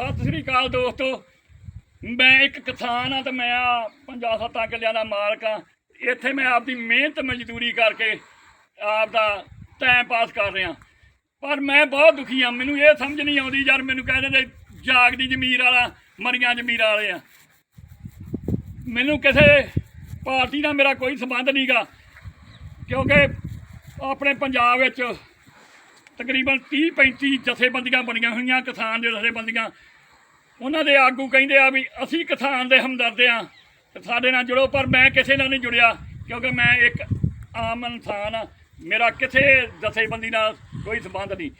ਸਤਿ ਸ੍ਰੀ ਅਕਾਲ ਦੋਸਤੋ। ਮੈਂ ਇੱਕ ਕਿਸਾਨ ਆ ਤੇ ਮੈਂ ਆ ਪੰਜਾਹ ਸੱਤਾਂ ਕਿੱਲਿਆਂ ਦਾ ਮਾਲਕ ਆ ਇੱਥੇ ਮੈਂ ਆਪਦੀ ਮਿਹਨਤ ਮਜ਼ਦੂਰੀ ਕਰਕੇ ਆਪ ਦਾ ਟਾਈਮ ਪਾਸ ਕਰ ਰਿਹਾ। ਪਰ ਮੈਂ ਬਹੁਤ ਦੁਖੀ ਆ ਮੈਨੂੰ ਇਹ ਸਮਝ ਨਹੀਂ ਆਉਂਦੀ ਯਾਰ, ਮੈਨੂੰ ਕਹਿੰਦੇ ਨੇ ਜਾਗਦੀ ਜ਼ਮੀਰ ਵਾਲਾ, ਮਰੀਆਂ ਜ਼ਮੀਰ ਵਾਲੇ ਆ। ਮੈਨੂੰ ਕਿਸੇ ਪਾਰਟੀ ਨਾਲ ਮੇਰਾ ਕੋਈ ਸੰਬੰਧ ਨਹੀਂਗਾ ਕਿਉਂਕਿ ਆਪਣੇ ਪੰਜਾਬ ਵਿੱਚ ਤਕਰੀਬਨ 30 35 ਜਥੇਬੰਦੀਆਂ ਬਣੀਆਂ ਹੋਈਆਂ ਕਿਸਾਨ ਦੇ ਜਥੇਬੰਦੀਆਂ। ਉਹਨਾਂ ਦੇ ਆਗੂ ਕਹਿੰਦੇ ਆ ਵੀ ਅਸੀਂ ਕਿਸਾਨ ਦੇ ਹਮਦਰਦ ਆ ਸਾਡੇ ਨਾਲ ਜੁੜੋ, ਪਰ ਮੈਂ ਕਿਸੇ ਨਾਲ ਨਹੀਂ ਜੁੜਿਆ, ਕਿਉਂਕਿ ਮੈਂ ਇੱਕ ਆਮ ਇਨਸਾਨ ਆ। ਮੇਰਾ ਕਿਸੇ ਜਥੇਬੰਦੀ ਨਾਲ ਕੋਈ ਸੰਬੰਧ ਨਹੀਂ।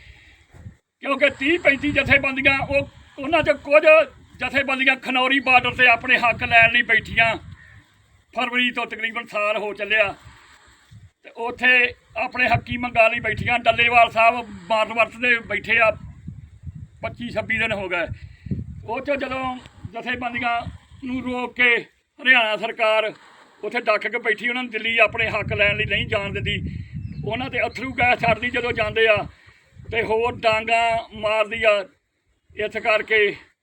ਕਿਉਂਕਿ 30 35 ਜਥੇਬੰਦੀਆਂ, ਉਹ ਉਹਨਾਂ 'ਚ ਕੁਝ ਜਥੇਬੰਦੀਆਂ ਖਨੌਰੀ ਬਾਰਡਰ ਤੇ ਆਪਣੇ ਹੱਕ ਲੈਣ ਲਈ ਬੈਠੀਆਂ। ਫਰਵਰੀ ਤੋਂ ਤਕਰੀਬਨ ਸਾਲ ਹੋ ਚੱਲਿਆ। ਤੇ ਉੱਥੇ ਆਪਣੇ ਹੱਕੀ ਮੰਗਾ ਲਈ ਬੈਠੀਆਂ। ਡੱਲੇਵਾਲ ਸਾਹਿਬ ਮਾਰਨ ਵਰਤ ਦੇ ਬੈਠੇ ਆ 25 26 ਦਿਨ ਹੋ ਗਏ। ਉਹ 'ਚੋਂ ਜਦੋਂ ਜਥੇਬੰਦੀਆਂ ਨੂੰ ਰੋਕ ਕੇ ਹਰਿਆਣਾ ਸਰਕਾਰ ਉੱਥੇ ਡੱਕ ਕੇ ਬੈਠੀ, ਉਹਨਾਂ ਨੂੰ ਦਿੱਲੀ ਆਪਣੇ ਹੱਕ ਲੈਣ ਲਈ ਨਹੀਂ ਜਾਣ ਦਿੰਦੀ ਉਹਨਾਂ ਤੇ ਅਥਰੂ ਗੈਸ ਛੱਡਦੀ ਜਦੋਂ ਜਾਂਦੇ ਆ ਤੇ ਹੋਰ ਡਾਂਗਾ ਮਾਰਦੀ ਆ, ਇਸ ਕਰਕੇ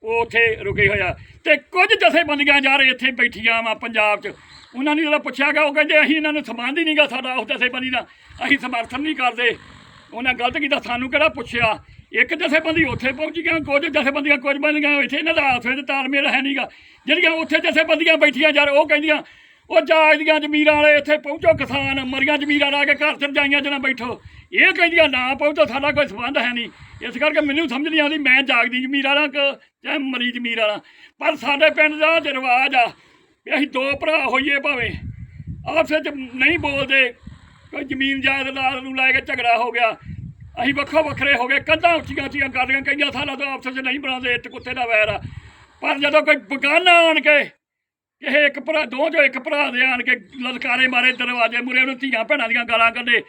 ਉਹ ਉੱਥੇ ਰੁਕੇ ਹੋਇਆ ਤੇ ਕੁਝ ਜਥੇਬੰਦੀਆਂ ਯਾਰ ਇੱਥੇ ਬੈਠੀਆਂ ਵਾ ਪੰਜਾਬ 'ਚ। ਉਹਨਾਂ ਨੇ ਜਦੋਂ ਪੁੱਛਿਆ ਗਿਆ, ਉਹ ਕਹਿੰਦੇ, ਅਸੀਂ ਇਹਨਾਂ ਨੂੰ ਸੰਬੰਧ ਹੀ ਨਹੀਂਗਾ ਸਾਡਾ ਉਸ ਜਥੇਬੰਦੀ ਦਾ। ਅਸੀਂ ਸਮਰਥਨ ਨਹੀਂ ਕਰਦੇ। ਉਹਨਾਂ ਗਲਤ ਕੀਤਾ, ਸਾਨੂੰ ਕਿਹੜਾ ਪੁੱਛਿਆ? ਇੱਕ ਜਥੇਬੰਦੀ ਉੱਥੇ ਪਹੁੰਚ ਗਿਆ, ਕੁਝ ਜਥੇਬੰਦੀਆਂ ਕੁਝ ਬਣ ਗਈਆਂ, ਇੱਥੇ ਇਹਨਾਂ ਦਾ ਆਪਸ ਵਿੱਚ ਤਾਲਮੇਲ ਹੈ ਨਹੀਂਗਾ ਜਿਹੜੀਆਂ ਉੱਥੇ ਜਥੇਬੰਦੀਆਂ ਬੈਠੀਆਂ, ਯਾਰ ਉਹ ਕਹਿੰਦੀਆਂ ਉਹ ਜਾਗਦੀਆਂ ਜ਼ਮੀਰਾਂ ਵਾਲੇ ਇੱਥੇ ਪਹੁੰਚੋ, ਕਿਸਾਨ, ਮਰੀਆਂ ਜ਼ਮੀਰਾਂ ਲਾ ਕੇ ਘਰ ਚ ਰਜਾਈਆਂ ਜਣਾ ਬੈਠੋ। ਇਹ ਕਹਿੰਦੀਆਂ ਨਾ ਪਹੁੰਚੋ ਸਾਡਾ ਕੋਈ ਸੰਬੰਧ ਹੈ ਨਹੀਂ। ਇਸ ਕਰਕੇ ਮੈਨੂੰ ਸਮਝ ਨਹੀਂ ਆਉਂਦੀ, ਮੈਂ ਜਾਗਦੀ ਜ਼ਮੀਰ ਵਾਲਾ ਕਿ ਚਾਹੇ ਮਰੀ ਜ਼ਮੀਰ ਵਾਲਾ। ਪਰ ਸਾਡੇ ਪਿੰਡ ਦਾ ਰਿਵਾਜ ਆ ਵੀ ਅਸੀਂ ਦੋ ਭਰਾ ਹੋਈਏ ਭਾਵੇਂ। ਆਪਸ 'ਚ ਨਹੀਂ ਬੋਲਦੇ, ਕੋਈ ਜ਼ਮੀਨ ਜਾਇਦਾਦ ਨੂੰ ਲੈ ਕੇ ਝਗੜਾ ਹੋ ਗਿਆ। ਅਸੀਂ ਵੱਖੋ ਵੱਖਰੇ ਹੋ ਗਏ, ਕੰਧਾਂ ਉੱਚੀਆਂ ਉੱਚੀਆਂ ਕਰਦੀਆਂ ਕਈਆਂ ਸਾਲਾਂ ਤੋਂ ਆਪਸ 'ਚ ਨਹੀਂ ਬਣਾਉਂਦੇ, ਇੱਟ ਕੁੱਤੇ ਦਾ ਵੈਰ ਆ। ਪਰ ਜਦੋਂ ਕੋਈ ਬਗਾਨਾ ਆਣ ਕੇ ਕਿਸੇ ਇੱਕ ਭਰਾ, ਦੋ ਜੋ ਇੱਕ ਭਰਾ ਦੇ ਆਣ ਕੇ ਲਲਕਾਰੇ ਮਾਰੇ ਦਰਵਾਜ਼ੇ ਮੂਰੇ ਉਹਨੂੰ ਧੀਆਂ ਭੈਣਾਂ ਦੀਆਂ ਗਾਲਾਂ ਕੱਢੇ।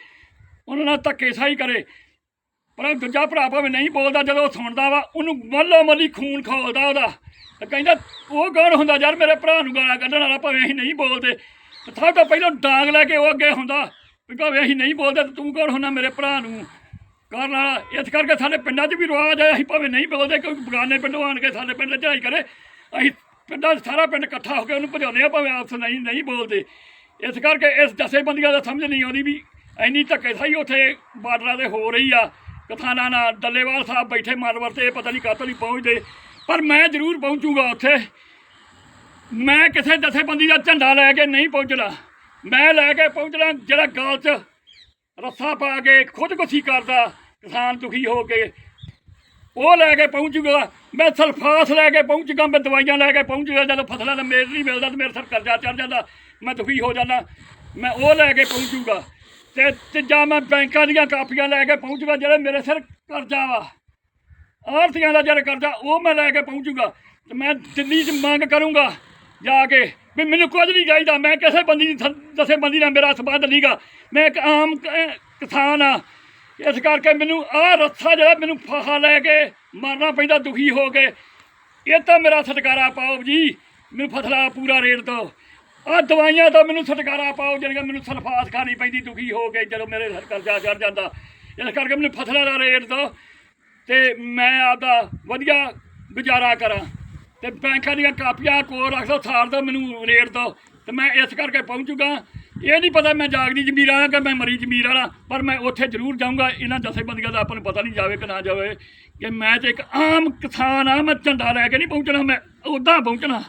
ਉਹਨਾਂ ਨਾਲ ਧੱਕੇ ਸਾਈ ਕਰੇ। ਪਰ ਦੂਜਾ ਭਰਾ ਭਾਵੇਂ ਨਹੀਂ ਬੋਲਦਾ, ਜਦੋਂ ਸੁਣਦਾ ਵਾ, ਉਹਨੂੰ ਮੱਲੋ ਮੱਲੀ ਖੂਨ ਖੋਲਦਾ ਉਹਦਾ। ਕਹਿੰਦਾ, ਉਹ ਕੌਣ ਹੁੰਦਾ ਯਾਰ ਮੇਰੇ ਭਰਾ ਨੂੰ ਗਾਲਾਂ ਕੱਢਣ ਵਾਲਾ? ਭਾਵੇਂ ਅਸੀਂ ਨਹੀਂ ਬੋਲਦੇ। ਸਭ ਤੋਂ ਪਹਿਲਾਂ ਡਾਂਗ ਲੈ ਕੇ ਉਹ ਅੱਗੇ ਹੁੰਦਾ ਵੀ ਭਾਵੇਂ ਅਸੀਂ ਨਹੀਂ ਬੋਲਦੇ, ਤੇ ਤੂੰ ਕੌਣ ਹੁੰਦਾ ਮੇਰੇ ਭਰਾ ਨੂੰ? ਕਰਨ ਵਾਲਾ, ਇਸ ਕਰਕੇ ਸਾਡੇ ਪਿੰਡਾਂ 'ਚ ਵੀ ਰਿਵਾਜ ਹੈ, ਅਸੀਂ ਭਾਵੇਂ ਨਹੀਂ ਬੋਲਦੇ, ਕੋਈ ਬਗਾਨੇ ਪਿੰਡੋਂ ਆਣ ਕੇ ਸਾਡੇ ਪਿੰਡ 'ਚ ਚੜਾਈ ਕਰੇ। ਅਸੀਂ ਪਿੰਡਾਂ ਸਾਰਾ ਪਿੰਡ ਇਕੱਠਾ ਹੋ ਕੇ ਉਹਨੂੰ ਭਜਾਉਂਦੇ ਆ, ਭਾਵੇਂ ਆਪਸ ਨਹੀਂ ਨਹੀਂ ਬੋਲਦੇ। ਇਸ ਕਰਕੇ ਇਸ ਜਥੇਬੰਦੀਆਂ ਦਾ ਸਮਝ ਨਹੀਂ ਆਉਂਦੀ ਵੀ ਇੰਨੀ ਧੱਕੇ ਸਾਈ ਉੱਥੇ ਬਾਰਡਰਾਂ ਦੇ ਹੋ ਰਹੀ ਆ। ਕਥਾਨਾ ਨਾਲ ਡੱਲੇਵਾਲ ਸਾਹਿਬ ਬੈਠੇ ਮਾਰਵਰ ਤੇ ਪਤਾ ਨਹੀਂ ਕਾਹਤੋਂ ਨਹੀਂ ਪਹੁੰਚਦੇ। ਪਰ ਮੈਂ ਜ਼ਰੂਰ ਪਹੁੰਚੂਗਾ ਉੱਥੇ। ਮੈਂ ਕਿਸੇ ਜਥੇਬੰਦੀ ਦਾ ਝੰਡਾ ਲੈ ਕੇ ਨਹੀਂ ਪਹੁੰਚਣਾ। ਮੈਂ ਲੈ ਕੇ ਪਹੁੰਚਣਾ ਜਿਹੜਾ ਗਾਲ 'ਚ ਰੱਸਾ ਪਾ ਕੇ ਖੁਦਕੁਸ਼ੀ ਕਰਦਾ, ਕਿਸਾਨ ਦੁਖੀ ਹੋ ਕੇ। ਉਹ ਲੈ ਕੇ ਪਹੁੰਚੂਗਾ। ਮੈਂ ਸਲਫਾਸ ਲੈ ਕੇ ਪਹੁੰਚੂਗਾ, ਮੈਂ ਦਵਾਈਆਂ ਲੈ ਕੇ ਪਹੁੰਚੂਗਾ। ਜਦੋਂ ਫਸਲਾਂ ਦਾ ਮੇਲ ਨਹੀਂ ਮਿਲਦਾ, ਤੇ ਮੇਰੇ ਸਿਰ ਕਰਜ਼ਾ ਚੜ ਜਾਂਦਾ। ਮੈਂ ਦੁਖੀ ਹੋ ਜਾਂਦਾ। ਮੈਂ ਉਹ ਲੈ ਕੇ ਪਹੁੰਚੂਗਾ। ਤੇ ਤੀਜਾ ਮੈਂ ਬੈਂਕਾਂ ਦੀਆਂ ਕਾਪੀਆਂ ਲੈ ਕੇ ਪਹੁੰਚੂਗਾ, ਜਿਹੜੇ ਮੇਰੇ ਸਿਰ ਕਰਜ਼ਾ ਵਾ। ਆਰਥੀਆਂ ਦਾ ਜਿਹੜਾ ਕਰਜ਼ਾ, ਉਹ ਮੈਂ ਲੈ ਕੇ ਪਹੁੰਚੂਗਾ। ਤੇ ਮੈਂ ਦਿੱਲੀ 'ਚ ਮੰਗ ਕਰੂੰਗਾ ਜਾ ਕੇ ਵੀ ਮੈਨੂੰ ਕੁਝ ਨਹੀਂ ਚਾਹੀਦਾ। ਮੈਂ ਕਿਸੇ ਬੰਦੀ ਦੀ ਦਸੇ ਬੰਦੀ ਨਾਲ ਮੇਰਾ ਸੰਬੰਧ ਨਹੀਂਗਾ। ਮੈਂ ਇੱਕ ਆਮ ਕਿਸਾਨ ਆ। ਇਸ ਕਰਕੇ ਮੈਨੂੰ ਆਹ ਰੱਸਾ ਜਿਹੜਾ ਮੈਨੂੰ ਫਾਹਾ ਲੈ ਕੇ ਮਰਨਾ ਪੈਂਦਾ, ਦੁਖੀ ਹੋ ਕੇ। ਇਹ ਤਾਂ ਮੇਰਾ ਛੁਟਕਾਰਾ ਪਾਓ ਜੀ। ਮੈਨੂੰ ਫਸਲਾ ਪੂਰਾ ਰੇਟ ਦੋ ਆਹ ਦਵਾਈਆਂ ਤੋਂ ਮੈਨੂੰ ਛੁਟਕਾਰਾ ਪਾਓ, ਜਿਹੜੀਆਂ ਮੈਨੂੰ ਸਲਫਾਸ ਖਾਣੀ ਪੈਂਦੀ, ਦੁਖੀ ਹੋ ਕੇ ਜਦੋਂ ਮੇਰੇ ਸਿਰ ਕਰਜ਼ਾ ਚੜ ਜਾਂਦਾ। ਇਸ ਕਰਕੇ ਮੈਨੂੰ ਫਸਲਾਂ ਦਾ ਰੇਟ ਦੋ ਤੇ ਮੈਂ ਆਪਦਾ ਵਧੀਆ ਗੁਜ਼ਾਰਾ ਕਰਾਂ। ਤੇ ਬੈਂਕਾਂ ਦੀਆਂ ਕਾਪੀਆਂ ਕੋਲ ਰੱਖ ਲਓ ਸਾਰ ਦੋ ਮੈਨੂੰ ਰੇਟ ਦੋ ਤੇ ਮੈਂ ਇਸ ਕਰਕੇ ਪਹੁੰਚੂਗਾ ਇਹ ਨਹੀਂ ਪਤਾ ਮੈਂ ਜਾਗਦੀ ਜ਼ਮੀਰ ਵਾਲਾ ਕਿ ਮੈਂ ਮਰੀ ਜ਼ਮੀਰ ਵਾਲਾ, ਪਰ ਮੈਂ ਉੱਥੇ ਜ਼ਰੂਰ ਜਾਊਂਗਾ। ਇਹਨਾਂ ਜਥੇਬੰਦੀਆਂ ਦਾ ਆਪਾਂ ਨੂੰ ਪਤਾ ਨਹੀਂ ਜਾਵੇ ਕਿ ਨਾ ਜਾਵੇ। ਕਿ ਮੈਂ ਤੇ ਇੱਕ ਆਮ ਕਿਸਾਨ ਆ, ਮੈਂ ਝੰਡਾ ਲੈ ਕੇ ਨਹੀਂ ਪਹੁੰਚਣਾ, ਮੈਂ ਉੱਦਾਂ ਪਹੁੰਚਣਾ।